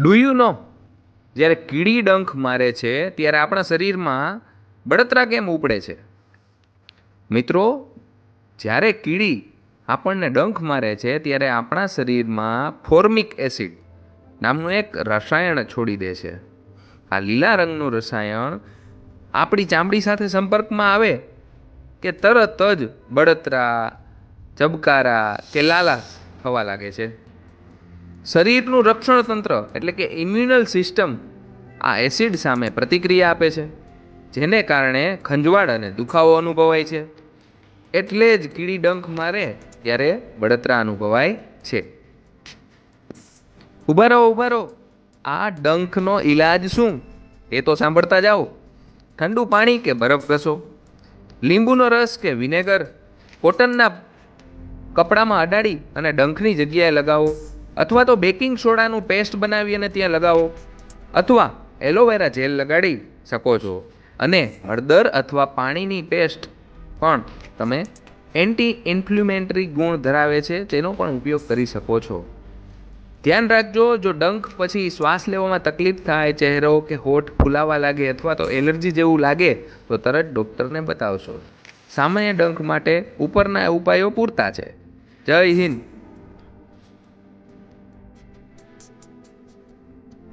Do you know જ્યારે કીડી ડંખ મારે છે, ત્યારે આપણા શરીરમાં બળતરા કેમ ઉપડે છે? મિત્રો, જ્યારે કીડી આપણને ડંખ મારે છે, ત્યારે આપણા શરીરમાં ફોર્મિક એસિડ નામનું એક રસાયણ છોડી દે છે. આ લીલા રંગનું રસાયણ આપણી ચામડી સાથે સંપર્કમાં આવે કે તરત જ બળતરા, ચબકારા કે લાલા થવા લાગે છે. શરીરનું રક્ષણ તંત્ર એટલે કે ઇમ્યુનલ સિસ્ટમ આ એસિડ સામે પ્રતિક્રિયા આપે છે, જેને કારણે ખંજવાળ અને દુખાવો અનુભવાય છે. એટલે જ કીડી ડંખ મારે ત્યારે બળતરા અનુભવાય છે. ઊભા રહો ઊભા રહો આ ડંખનો ઈલાજ શું? એ તો સાંભળતા જાઓ. ઠંડુ પાણી કે બરફ ઘસો? લીંબુનો રસ કે વિનેગર? કોટનના કપડામાં અડાડી અને ડંખની જગ્યાએ લગાવો. અથવા તો બેકિંગ સોડાનું પેસ્ટ બનાવી અને ત્યાં લગાવો. અથવા એલોવેરા જેલ લગાડી શકો છો. અને હળદર અથવા પાણીની પેસ્ટ પણ તમે એન્ટી ઇન્ફ્લુમેન્ટરી ગુણ ધરાવે છે, તેનો પણ ઉપયોગ કરી શકો છો. ધ્યાન રાખજો, જો ડંખ પછી શ્વાસ લેવામાં તકલીફ થાય, ચહેરો કે હોઠ ફૂલાવા લાગે અથવા તો એલર્જી જેવું લાગે, તો તરત ડૉક્ટરને બતાવશો. સામાન્ય ડંખ માટે ઉપરના ઉપાયો પૂરતા છે. જય હિન્દ.